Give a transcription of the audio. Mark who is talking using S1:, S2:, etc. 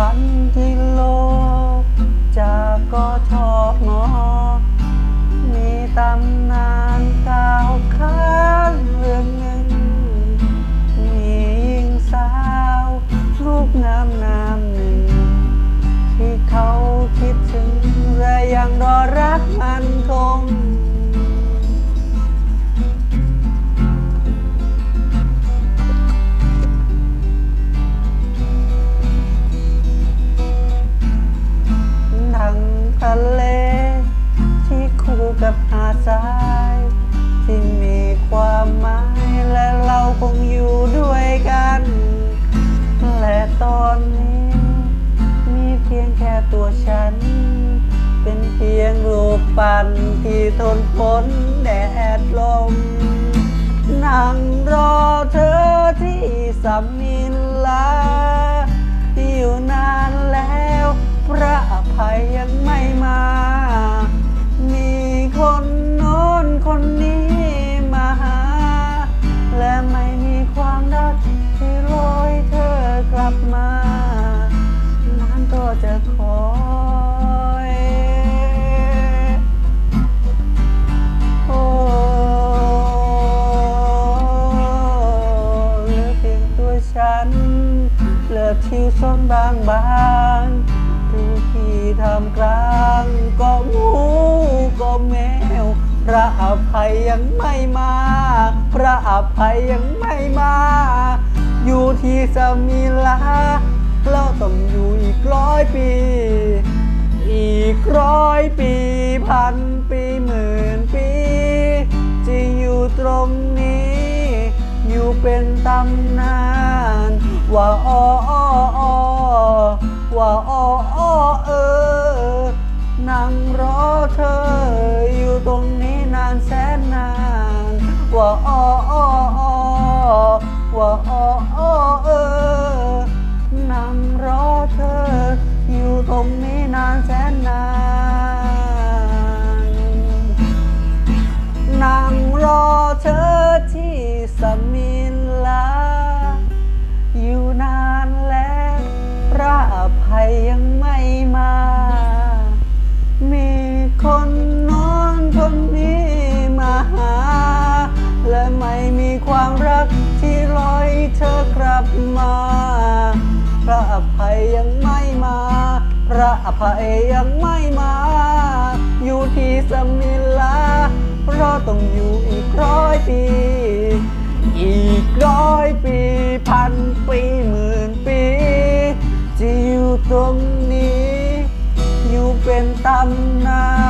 S1: พันกิโล จากกทมมีตำนานกล่าวค้านเรื่องหนึ่ง มีหญิงสาวรูปงามนามหนึ่ง ที่เขาคิดถึงและยังรอรัก สาย ที่มีความหมายและเราคงอยู่ด้วยกัน และตอนนี้ มีเพียงแค่ตัวฉัน เป็นเพียงรูปปั้นที่ทนฝนแดดลม นั่งรอเธอที่สามินลาอยู่นานแล้ว จะคอยโอ้เหลือเพียงตัวฉันเหลือทิวซ่อนบางบางดูที่ทำกลางก็หมูก็แมว พระอภัยยังไม่มา พระอภัยยังไม่มา อยู่ที่สมิลา เราต้องอยู่อีกร้อยปี อีกร้อยปีพันปีหมื่นปีจะอยู่ตรงนี้ อยู่เป็นตำนาน ว่าอ้ออ้ออ้อว่าอ้ออ้อเออนั่งรอเธออยู่ตรงนี้นานแสนนาน ว่าอ้ออ้ออ้อ สมินลา อยู่นานแล้วพระอภัยยังไม่มา มีคนน้นคนนี้มาหา และไม่มีความรักที่ลอยเธอกลับมา พระอภัยยังไม่มา พระอภัยยังไม่มา อยู่ที่สมิลา เพราะต้องอยู่อีกร้อยปี อีกร้อยปีพันปีหมื่นปี จะอยู่ตรงนี้ อยู่เป็นตำนาน